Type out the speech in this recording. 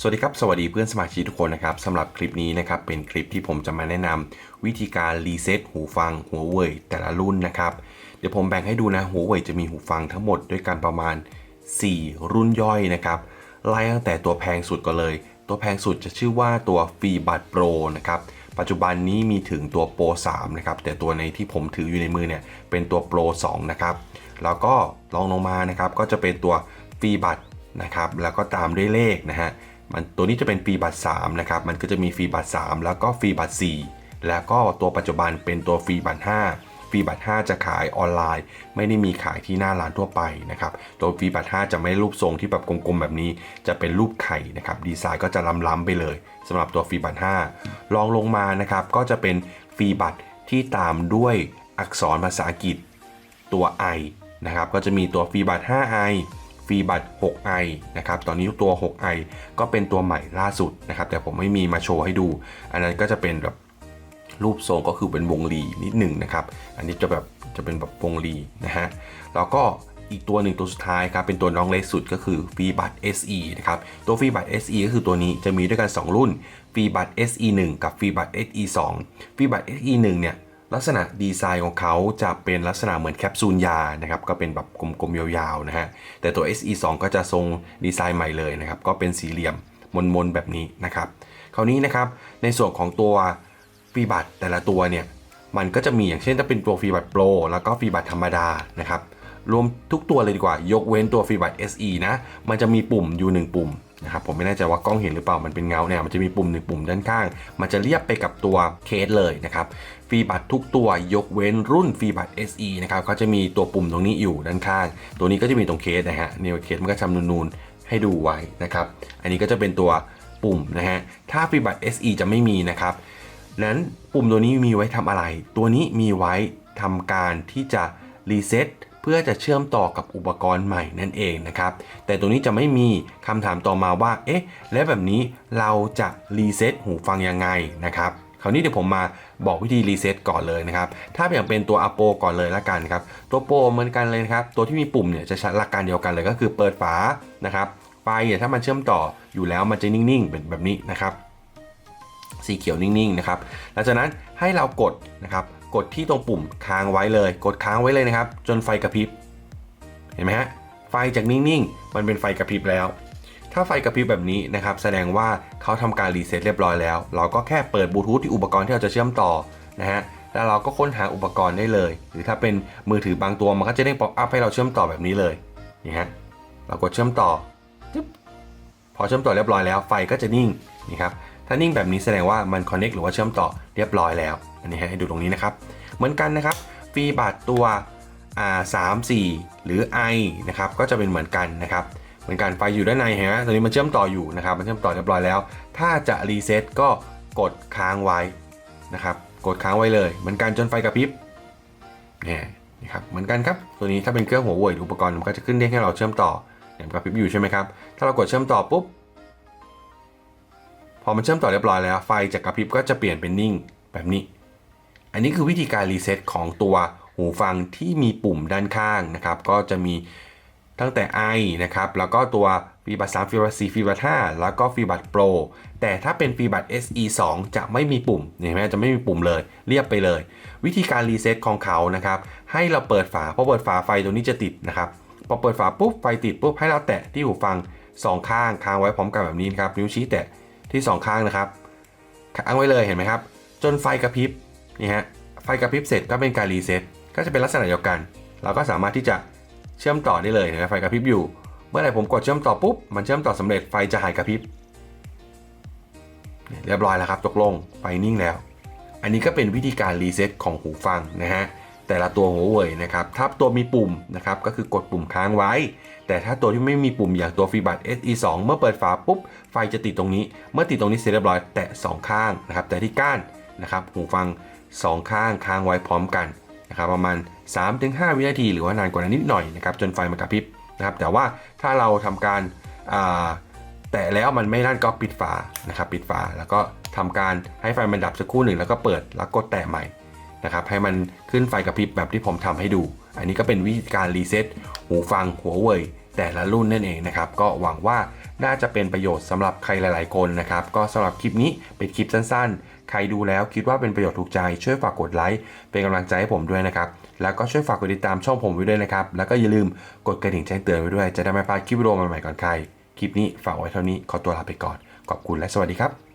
สวัสดีครับ สวัสดีเพื่อนสมาชิกทุกคนนะครับสำหรับคลิปนี้นะครับเป็นคลิปที่ผมจะมาแนะนำวิธีการรีเซ็ตหูฟังหัวเว่ยแต่ละรุ่นนะครับ เดี๋ยวผมแบ่งให้ดูนะหัวเว่ยจะมีหูฟังทั้งหมดด้วยกันประมาณ 4 รุ่นย่อยนะครับไล่ตั้งแต่ตัวแพงสุดก็เลย ตัวแพงสุดจะชื่อว่าตัวฟีบัตโปรนะครับปัจจุบันนี้มีถึงตัวโปร3นะครับแต่ตัวในที่ผมถืออยู่ในมือเนี่ยเป็นตัวโปร2นะครับแล้วก็ลองลงมานะครับก็จะเป็นตัวฟีบัตนะครับแล้วก็ตามด้วยเลขนะฮะ มันตัวนี้จะเป็นฟรีบัตร3นะครับ มันก็จะมีฟรีบัตร3แล้วก็ฟรีบัตร4แล้วก็ตัวปัจจุบันเป็นตัวฟรีบัตร5ฟรีบัตร5จะขายออนไลน์ ไม่ได้มีขายที่หน้าร้านทั่วไปนะครับ ตัวฟรีบัตร5จะไม่รูปทรงที่แบบกลมๆแบบนี้ จะเป็นรูปไข่นะครับ ดีไซน์ก็จะล้ำๆไปเลยสำหรับตัวฟรีบัตร5ลองลงมานะครับ ก็จะเป็นฟรีบัตรที่ตามด้วยอักษรภาษาอังกฤษตัว i นะครับ ก็จะมีตัวฟรีบัตร 5i ฟรีบัต 6i นะครับตอนนี้ตัว 6i ก็เป็นตัวใหม่ล่าสุดนะครับ แต่ผมไม่มีมาโชว์ให้ดู อันนั้นก็จะเป็นแบบรูปทรงก็คือเป็นวงรีนิดหนึ่งนะครับ อันนี้จะแบบจะเป็นแบบวงรีนะฮะแล้วก็อีกตัวหนึ่งตัวสุดท้ายครับเป็นตัวน้องเล็กสุดก็คือฟีบัต SE นะครับตัวฟีบัต SE ก็คือตัวนี้จะมีด้วยกัน 2 รุ่นฟีบัต SE 1 กับฟีบัต SE 2ฟีบัต SE 1เนี่ย ลักษณะดีไซน์ของเขาจะเป็นลักษณะเหมือนแคปซูลยานะครับก็เป็นแบบกลมๆยาวๆนะฮะแต่ตัว SE 2 ก็จะทรงดีไซน์ใหม่เลยนะครับก็เป็นสี่เหลี่ยมมนๆแบบนี้นะครับคราวนี้นะครับในส่วนของตัวฟีบัตแต่ละตัวเนี่ยมันก็จะมีอย่างเช่นถ้าเป็นตัวฟีบัตโปรแล้วก็ฟีบัตธรรมดานะครับรวมทุกตัวเลยดีกว่า ยกเว้นตัวฟีบัต SE นะมันจะมีปุ่มอยู่ 1 ปุ่ม นะครับผมไม่แน่ใจว่ากล้องเห็นหรือเปล่ามันเป็นเงาเนี่ยมันจะมีปุ่มหนึ่งปุ่มด้านข้าง มันจะเรียบไปกับตัวเคสเลยนะครับฟีบัตทุกตัวยกเว้นรุ่นฟีบัต SE นะครับเขาจะมีตัวปุ่มตรงนี้อยู่ด้านข้าง ตัวนี้ก็จะมีตรงเคสนะฮะเนี่ยเคสมันก็ทำนูนๆให้ดูไว้นะครับอันนี้ก็จะเป็นตัวปุ่มนะฮะถ้าฟีบัต SE จะไม่มีนะครับนั้นปุ่มตัวนี้มีไว้ทำอะไร ตัวนี้มีไว้ทำการที่จะรีเซ็ต พื่อจะเชื่อมต่อกับอุปกรณ์ใหม่นั่นเองนะครับ แต่ตัวนี้จะไม่มีคำถามต่อมาว่า เอ๊ะ แล้วแบบนี้เราจะรีเซ็ตหูฟังยังไงนะครับคราวนี้เดี๋ยวผมมาบอกวิธีรีเซ็ตก่อนเลยนะครับ ถ้าอย่างเป็นตัว a p o ก่อนเลยละกันครับ ตัวโปรเหมือนกันเลยนะครับ ตัวที่มีปุ่มเนี่ยจะใช้หลักการเดียวกันเลยก็คือเปิดฝานะครับ ไฟเนี่ยถ้ามันเชื่อมต่ออยู่แล้วมันจะนิ่งๆเป็นแบบนี้นะครับ สีเขียวนิ่งๆนะครับ หลังจากนั้นให้เรากดนะครับ กดที่ตรงปุ่มค้างไว้เลย กดค้างไว้เลยนะครับ จนไฟกระพริบ เห็นไหมฮะ ไฟจากนิ่งๆ มันเป็นไฟกระพริบแล้ว ถ้าไฟกระพริบแบบนี้นะครับ แสดงว่าเขาทำการรีเซ็ตเรียบร้อยแล้ว เราก็แค่เปิดบลูทูธที่อุปกรณ์ที่เราจะเชื่อมต่อนะฮะ แล้วเราก็ค้นหาอุปกรณ์ได้เลย หรือถ้าเป็นมือถือบางตัวมันก็จะเด้งป๊อปอัพให้เราเชื่อมต่อแบบนี้เลย นี่ฮะ เรากดเชื่อมต่อจึ๊บพอเชื่อมต่อเรียบร้อยแล้ว ไฟก็จะนิ่ง นี่ครับ ถ้านิ่งแบบนี้แสดงว่ามันคอนเน็กหรือว่าเชื่อมต่อเรียบร้อยแล้วอั นนี้ให้ดูตรงนี้นะครับ เหมือนกันนะครับฟีบัตตัวอ่าสามสี่หรือ i นะครับก็จะเป็นเหมือนกันนะครับเหมือนกันไฟอยู่ด้านในเห็นไหมตอนนี้มันเชื่อมต่ออยู่นะครับมันเชื่อมต่อเรียบร้อยแล้ว ถ้าจะรีเซ็ตก็กดค้างไว้นะครับกดค้างไว้เลย เหมือนกันจนไฟกระพริบเนี่ยนี่ครับเหมือนกันครับตัวนี้ถ้าเป็นเครื่องหัวเว่ยออุปกรณ์มันก็จะขึ้นเด้งให้เราเชื่อมต่อเนี่ยมันกระพริบอยู่ใช่ไหมครับถ้าเรากดเชื่อมต่อปุ๊บพอมันเชื่อมต่อเรียบร้อยแล้วไฟจากกระพริบก็จะเปลี่ยนเป็นนิ่งแบบนี้ อันนี้คือวิธีการรีเซ็ตของตัวหูฟังที่มีปุ่มด้านข้างนะครับ ก็จะมีตั้งแต่ i นะครับ แล้วก็ตัวฟีบัต3ฟีบัต4ฟีบัต5แล้วก็ฟีบัตโปรแต่ถ้าเป็นฟีบัต SE 2 จะไม่มีปุ่มเห็นไหมจะไม่มีปุ่มเลย เรียบไปเลย วิธีการรีเซ็ตของเขานะครับ ให้เราเปิดฝาพอเปิดฝาไฟตัวนี้จะติดนะครับพอเปิดฝาปุ๊บไฟติดปุ๊บให้เราแตะที่หูฟังสองข้างค้างไว้พร้อมกันแบบนี้นะครับนิ้วชี้แตะที่สองข้างนะครับค้างไว้เลยเห็นไหมครับ จนไฟกระพริบ นี่ฮะไฟกระพริบเสร็จก็เป็นการรีเซ็ตก็จะเป็นลักษณะเดียวกัน เราก็สามารถที่จะเชื่อมต่อได้เลยนไหมไฟกระพริบอยู่ เมื่อไหร่ผมกดเชื่อมต่อปุ๊บมันเชื่อมต่อสำเร็จไฟจะหายกระพริบเรียบร้อยแล้วครับตกลงไฟนิ่งแล้ว อันนี้ก็เป็นวิธีการรีเซ็ตของหูฟังนะฮะแต่ละตัวหัวเว่ยนะครับถ้าตัวมีปุ่มนะครับก็คือกดปุ่มค้างไว้ แต่ถ้าตัวที่ไม่มีปุ่มอย่างตัวฟีบัต SE 2เมื่อเปิดฝาปุ๊บไฟจะติดตรงนี้ เมื่อติดตรงนี้เสร็จเรียบร้อยแตะสองข้างนะครับแต่ที่ก้านนะครับหูฟัง สองข้างค้างไว้พร้อมกันนะครับประมาณ 3-5 วินาที หรือว่านานกว่านั้นนิดหน่อยนะครับจนไฟมันกระพริบนะครับแต่ว่าถ้าเราทำการแต่แล้วมันไม่นั่นก็ปิดฝานะครับปิดฝาแล้วก็ทำการให้ไฟมันดับสักครู่หนึ่งแล้วก็เปิดแล้วกดแตะใหม่นะครับให้มันขึ้นไฟกระพริบแบบที่ผมทำให้ดู อันนี้ก็เป็นวิธีการรีเซ็ตหูฟังหัวเว่ยแต่ละรุ่นนั่นเองนะครับก็หวังว่าน่าจะเป็นประโยชน์สำหรับใครหลาย ๆ คนนะครับก็สำหรับคลิปนี้เป็นคลิปสั้น ๆ ใครดูแล้วคิดว่าเป็นประโยชน์ถูกใจช่วยฝากกดไลค์เป็นกำลังใจให้ผมด้วยนะครับ แล้วก็ช่วยฝากกดติดตามช่องผมไว้ด้วยนะครับ แล้วก็อย่าลืมกดกระดิ่งแจ้งเตือนไว้ด้วย จะได้ไม่พลาดคลิปวิดีโอใหม่ๆก่อนใคร คลิปนี้ฝากไว้เท่านี้ขอตัวลาไปก่อน ขอบคุณและสวัสดีครับ